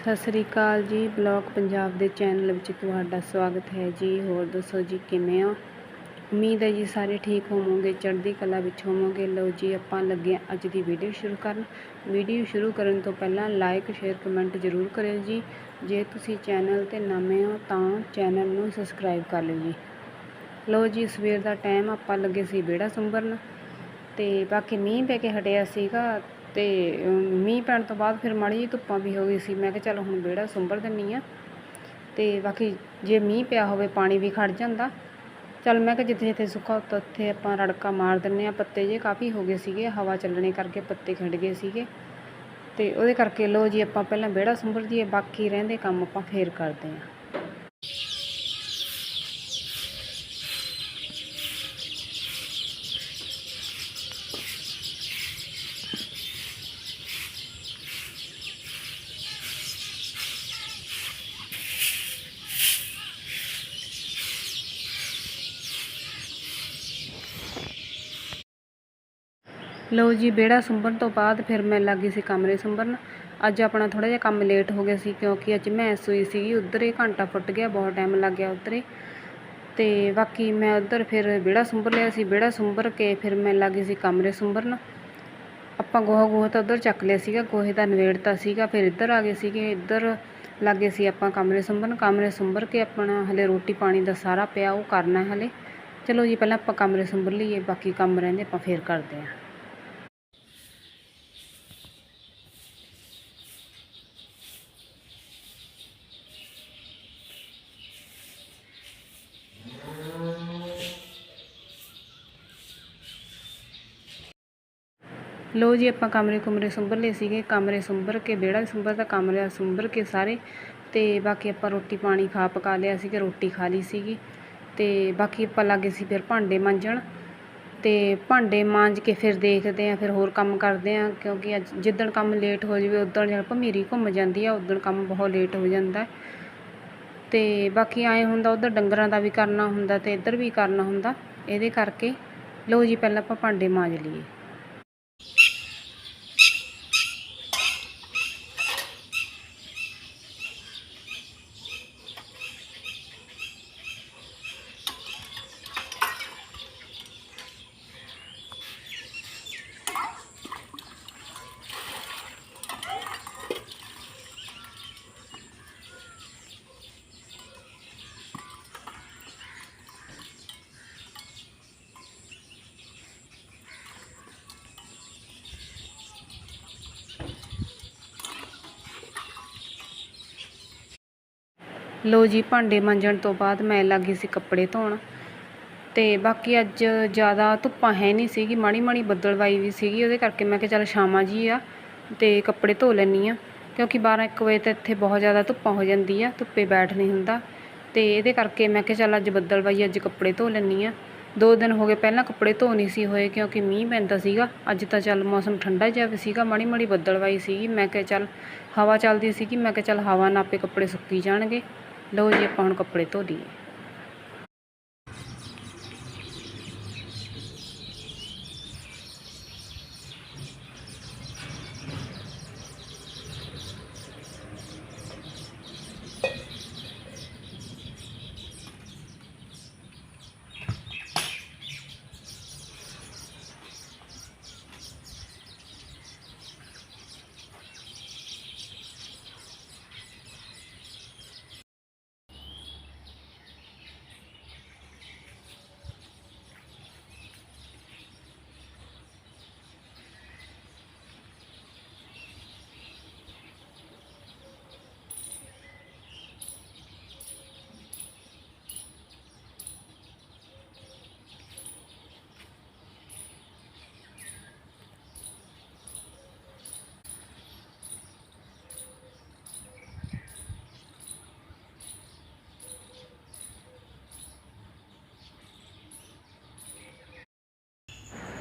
ਸਤਿ ਸ੍ਰੀ ਅਕਾਲ ਜੀ, ਬਲੌਗ ਪੰਜਾਬ ਦੇ ਚੈਨਲ ਵਿੱਚ ਤੁਹਾਡਾ ਸਵਾਗਤ ਹੈ ਜੀ। ਹੋਰ ਦੱਸੋ ਜੀ, ਕਿਵੇਂ ਹੋ? ਉਮੀਦ ਹੈ ਜੀ ਸਾਰੇ ਠੀਕ ਹੋਵੋਗੇ, ਚੜ੍ਹਦੀ ਕਲਾ ਵਿੱਚ ਹੋਵੋਗੇ। ਲਓ ਜੀ, ਆਪਾਂ ਲੱਗੇ ਹਾਂ ਅੱਜ ਦੀ ਵੀਡੀਓ ਸ਼ੁਰੂ ਕਰਨ। ਵੀਡੀਓ ਸ਼ੁਰੂ ਕਰਨ ਤੋਂ ਪਹਿਲਾਂ ਲਾਈਕ ਸ਼ੇਅਰ ਕਮੈਂਟ ਜ਼ਰੂਰ ਕਰਿਓ ਜੀ। ਜੇ ਤੁਸੀਂ ਚੈਨਲ ਤੇ ਨਵੇਂ ਹੋ ਤਾਂ ਚੈਨਲ ਨੂੰ ਸਬਸਕ੍ਰਾਈਬ ਕਰ ਲਿਓ ਜੀ। ਲਓ ਜੀ, ਸਵੇਰ ਦਾ ਟਾਈਮ ਆਪਾਂ ਲੱਗੇ ਸੀ ਵਿਹੜਾ ਸੰਭਰਨ ਤੇ ਬਾਕੀ ਮੀਂਹ ਪੈ ਕੇ ਹਟਿਆ ਸੀਗਾ ਤੇ ਮੀਂਹ ਪੈਣ ਤੋਂ ਬਾਅਦ ਫਿਰ ਮਾੜੀ ਜਿਹੀ ਧੁੱਪਾਂ ਵੀ ਹੋ ਗਈ ਸੀ। ਮੈਂ ਕਿਹਾ ਚੱਲ ਹੁਣ ਵਿਹੜਾ ਸੰਭਰ ਦਿੰਨੀ ਆ। ਤੇ ਬਾਕੀ ਜੇ ਮੀਂਹ ਪਿਆ ਹੋਵੇ ਪਾਣੀ ਵੀ ਖੜ ਜਾਂਦਾ। ਚੱਲ ਮੈਂ ਕਿਹਾ ਜਿੱਥੇ ਜਿੱਥੇ ਸੁੱਕਾ ਉੱਥੇ ਉੱਥੇ ਆਪਾਂ ਰੜਕਾ ਮਾਰ ਦਿੰਨੇ ਆ। ਪੱਤੇ ਜੇ ਕਾਫੀ ਹੋ ਗਏ ਸੀਗੇ, ਹਵਾ ਚੱਲਣੇ ਕਰਕੇ ਪੱਤੇ ਖਿੰਡ ਗਏ ਸੀਗੇ। ਤੇ ਉਹਦੇ ਕਰਕੇ ਲੋ ਜੀ ਆਪਾਂ ਪਹਿਲਾਂ ਵਿਹੜਾ ਸੰਭਰ ਦਈਏ ਬਾਕੀ ਰਹਿੰਦੇ ਕੰਮ ਆਪਾਂ ਫੇਰ ਕਰਦੇ ਆ। ਲਓ ਜੀ, ਵਿਹੜਾ ਸੁੰਬਣ ਤੋਂ ਬਾਅਦ ਫਿਰ ਮੈਂ ਲੱਗੀ ਸੀ ਕਮਰੇ ਸੰਭਰਨ। ਅੱਜ ਆਪਣਾ ਥੋੜਾ ਜਿਹਾ ਕੰਮ ਲੇਟ ਹੋ ਗਿਆ ਸੀ ਕਿਉਂਕਿ ਅੱਜ ਮੈਂ ਸੋਈ ਸੀਗੀ, ਉੱਧਰ ਹੀ ਘੰਟਾ ਫੁੱਟ ਗਿਆ, ਬਹੁਤ ਟਾਈਮ ਲੱਗ ਗਿਆ ਉੱਧਰ ਤੇ ਬਾਕੀ ਮੈਂ ਉੱਧਰ ਫਿਰ ਵਿਹੜਾ ਸੁੰਬਰ ਲਿਆ ਸੀ, ਵਿਹੜਾ ਸੁੰਬਰ ਕੇ ਫਿਰ ਮੈਂ ਲੱਗੀ ਸੀ ਕਮਰੇ ਸੁੰਬਰਨ ਆਪਾਂ ਗੋਹਾ ਗੋਹਾ ਤਾਂ ਉੱਧਰ ਚੱਕ ਲਿਆ ਸੀਗਾ, ਗੋਹੇ ਦਾ ਨਵੇੜਤਾ ਸੀਗਾ, ਫਿਰ ਇੱਧਰ ਆ ਗਏ ਸੀਗੇ, ਇੱਧਰ ਲੱਗੇ ਸੀ ਆਪਾਂ ਕਮਰੇ ਸੁੰਬਰਨ ਕਮਰੇ ਸੁੰਬਰ ਕੇ ਆਪਣਾ ਹਲੇ ਰੋਟੀ ਪਾਣੀ ਦਾ ਸਾਰਾ ਪਿਆ, ਉਹ ਕਰਨਾ ਹਲੇ। ਚਲੋ ਜੀ, ਪਹਿਲਾਂ ਆਪਾਂ ਕਮਰੇ ਸੁੰਬਰ ਲਈਏ, ਬਾਕੀ ਕੰਮ ਰਹਿੰਦੇ ਆਪਾਂ ਫੇਰ ਕਰਦੇ ਹਾਂ। ਲੋ ਜੀ, ਆਪਾਂ ਕਮਰੇ ਕੁਮਰੇ ਸੰਭਰ ਲਏ ਸੀਗੇ। ਕਮਰੇ ਸੁੰਬਰ ਕੇ, ਵਿਹੜਾ ਵੀ ਸੁੰਬਰ ਦਾ ਕਮਰੇ ਸੁੰਬਰ ਕੇ ਸਾਰੇ। ਤੇ ਬਾਕੀ ਆਪਾਂ ਰੋਟੀ ਪਾਣੀ ਖਾ ਪਕਾ ਲਿਆ ਸੀ ਕਿ ਰੋਟੀ ਖਾ ਲਈ ਸੀਗੀ। ਤੇ ਬਾਕੀ ਆਪਾਂ ਲੱਗੇ ਸੀ ਫਿਰ ਭਾਂਡੇ ਮਾਂਜਣ। ਤੇ ਭਾਂਡੇ ਮਾਂਜ ਕੇ ਫਿਰ ਦੇਖਦੇ ਆਂ ਫਿਰ ਹੋਰ ਕੰਮ ਕਰਦੇ ਆਂ ਕਿਉਂਕਿ ਅੱਜ ਜਿੱਦਣ ਕੰਮ ਲੇਟ ਹੋ ਜਾਵੇ ਉਦੋਂ ਜਿਹੜਾ ਭਮੀਰੀ ਘੁੰਮ ਜਾਂਦੀ ਆ ਉਦੋਂ ਕੰਮ ਬਹੁਤ ਲੇਟ ਹੋ ਜਾਂਦਾ। ਤੇ ਬਾਕੀ ਐਂ ਹੁੰਦਾ, ਉਧਰ ਡੰਗਰਾਂ ਦਾ ਵੀ ਕਰਨਾ ਹੁੰਦਾ ਤੇ ਇੱਧਰ ਵੀ ਕਰਨਾ ਹੁੰਦਾ। ਇਹਦੇ ਕਰਕੇ ਲਓ ਜੀ, ਪਹਿਲਾਂ ਆਪਾਂ ਭਾਂਡੇ ਮਾਂਜ ਲਈਏ। ਲੋ ਜੀ, ਭਾਂਡੇ ਮਾਂਜਣ ਤੋਂ ਬਾਅਦ ਮੈਂ ਲੱਗੀ ਸੀ ਕੱਪੜੇ ਧੋਣ। ਤੇ ਬਾਕੀ ਅੱਜ ਜ਼ਿਆਦਾ ਧੁੱਪਾਂ ਹੈ ਨਹੀਂ ਸੀਗੀ, ਮਾੜੀ ਮਾੜੀ ਬੱਦਲਵਾਈ ਵੀ ਸੀਗੀ, ਉਹਦੇ ਕਰਕੇ ਮੈਂ ਕਿਹਾ ਚੱਲ ਸ਼ਾਮਾਂ ਜੀ ਆ ਤੇ ਕੱਪੜੇ ਧੋ ਲੈਣੀ ਆ। ਕਿਉਂਕਿ 12 1 ਵਜੇ ਤਾਂ ਇੱਥੇ ਬਹੁਤ ਜ਼ਿਆਦਾ ਧੁੱਪਾਂ ਹੋ ਜਾਂਦੀ ਆ, ਧੁੱਪੇ ਬੈਠ ਨਹੀਂ ਹੁੰਦਾ। ਤੇ ਇਹਦੇ ਕਰਕੇ ਮੈਂ ਕਿਹਾ ਚੱਲ ਅੱਜ ਬੱਦਲਵਾਈ ਅੱਜ ਕੱਪੜੇ ਧੋ ਲੈਣੀ ਆ। ਦੋ ਦਿਨ ਹੋ ਗਏ ਪਹਿਲਾਂ ਕੱਪੜੇ ਧੋ ਨਹੀਂ ਸੀ ਹੋਏ, ਕਿਉਂਕਿ ਮੀਂਹ ਪੈਂਦਾ ਸੀਗਾ। ਅੱਜ ਤਾਂ ਚੱਲ ਮੌਸਮ ਠੰਡਾ ਜਿਹਾ ਵੀ ਸੀਗਾ, ਮਾੜੀ ਮਾੜੀ ਬੱਦਲਵਾਈ ਸੀਗੀ। ਮੈਂ ਕਿਹਾ ਚੱਲ ਹਵਾ ਚੱਲਦੀ ਸੀਗੀ, ਮੈਂ ਕਿਹਾ ਚੱਲ ਹਵਾ ਨਾਪੇ ਕੱਪੜੇ ਸੁੱਕੀ ਜਾਣਗੇ। ਲਓ ਜੀ ਆਪਾਂ ਹੁਣ ਕੱਪੜੇ ਧੋ ਲਈਏ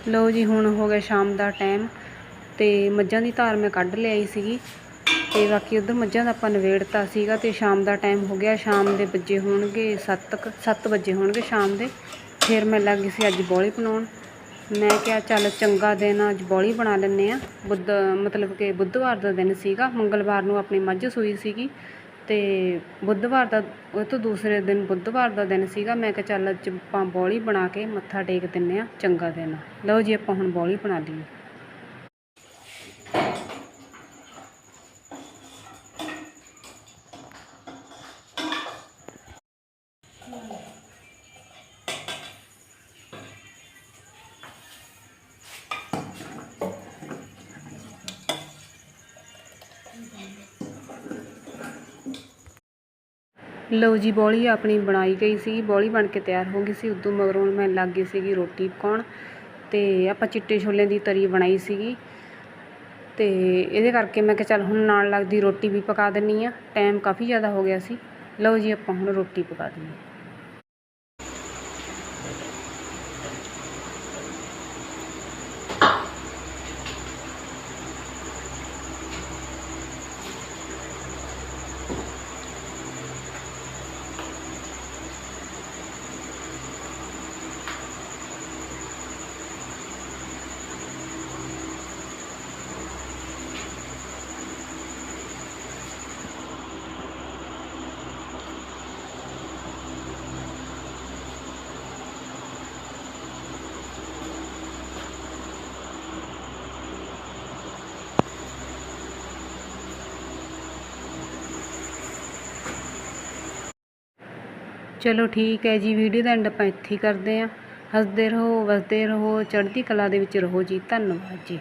ਲਓ ਜੀ, ਹੁਣ ਹੋ ਗਿਆ ਸ਼ਾਮ ਦਾ ਟਾਈਮ ਤੇ ਮੱਝਾਂ ਦੀ ਧਾਰ ਮੈਂ ਕੱਢ ਲਿਆਈ ਸੀਗੀ ਤੇ ਬਾਕੀ ਉਧਰ ਮੱਝਾਂ ਦਾ ਆਪਾਂ ਨਵੇੜਤਾ ਸੀਗਾ ਤੇ ਸ਼ਾਮ ਦਾ ਟਾਈਮ ਹੋ ਗਿਆ, ਸ਼ਾਮ ਦੇ ਵੱਜੇ ਹੋਣਗੇ 7 7 ਵਜੇ ਹੋਣਗੇ ਸ਼ਾਮ ਦੇ। ਫਿਰ ਮੈਂ ਲੱਗ ਗਈ ਸੀ ਅੱਜ ਬੋਲੀ ਬਣਾਉਣ। ਮੈਂ ਕਿਹਾ ਚੱਲ ਚੰਗਾ ਦਿਨ ਅੱਜ ਬੋਲੀ ਬਣਾ ਲੈਂਦੇ ਆ। ਬੁੱਧ, ਮਤਲਬ ਕਿ ਬੁੱਧਵਾਰ ਦਾ ਦਿਨ ਸੀਗਾ, ਮੰਗਲਵਾਰ ਨੂੰ ਆਪਣੀ ਮੱਝ ਸੂਈ ਸੀਗੀ। ਅਤੇ ਬੁੱਧਵਾਰ ਦਾ, ਉਹ ਤੋਂ ਦੂਸਰੇ ਦਿਨ ਬੁੱਧਵਾਰ ਦਾ ਦਿਨ ਸੀਗਾ, ਮੈਂ ਕਿਹਾ ਚੱਲ ਅੱਜ ਆਪਾਂ ਬੌਲੀ ਬਣਾ ਕੇ ਮੱਥਾ ਟੇਕ ਦਿੰਦੇ ਹਾਂ ਚੰਗਾ ਦਿਨ ਆ। ਲਓ ਜੀ, ਆਪਾਂ ਹੁਣ ਬੌਲੀ ਬਣਾ ਲਈਏ ਲਓ ਜੀ, ਬੋਲੀ ਆਪਣੀ ਬਣਾਈ ਗਈ ਸੀ, ਬੋਲੀ ਬਣ ਕੇ ਤਿਆਰ ਹੋ ਗਈ ਸੀ। ਉਦੋਂ ਮਗਰੋਂ ਮੈਂ ਲੱਗ ਗਈ ਸੀਗੀ ਰੋਟੀ ਪਕਾਉਣ ਤੇ ਆਪਾਂ ਚਿੱਟੇ ਛੋਲਿਆਂ ਦੀ ਤਰੀ ਬਣਾਈ ਸੀਗੀ। ਤੇ ਇਹਦੇ ਕਰਕੇ ਮੈਂ ਕਿਹਾ ਚੱਲ ਹੁਣ ਨਾਲ ਲੱਗਦੀ ਰੋਟੀ ਵੀ ਪਕਾ ਦਿੰਨੀ ਆ। ਟਾਈਮ ਕਾਫੀ ਜ਼ਿਆਦਾ ਹੋ ਗਿਆ ਸੀ। ਲਓ ਜੀ, ਆਪਾਂ ਹੁਣ ਰੋਟੀ ਪਕਾ ਦਈਏ ਚਲੋ ਠੀਕ ਹੈ ਜੀ ਵੀਡੀਓ ਦਾ ਐਂਡ ਆਪਾਂ ਇੱਥੇ ਹੀ ਕਰਦੇ ਹਾਂ। ਹੱਸਦੇ ਰਹੋ, ਵਸਦੇ ਰਹੋ, ਚੜ੍ਹਦੀ ਕਲਾ ਦੇ ਵਿੱਚ ਰਹੋ ਜੀ। ਧੰਨਵਾਦ ਜੀ।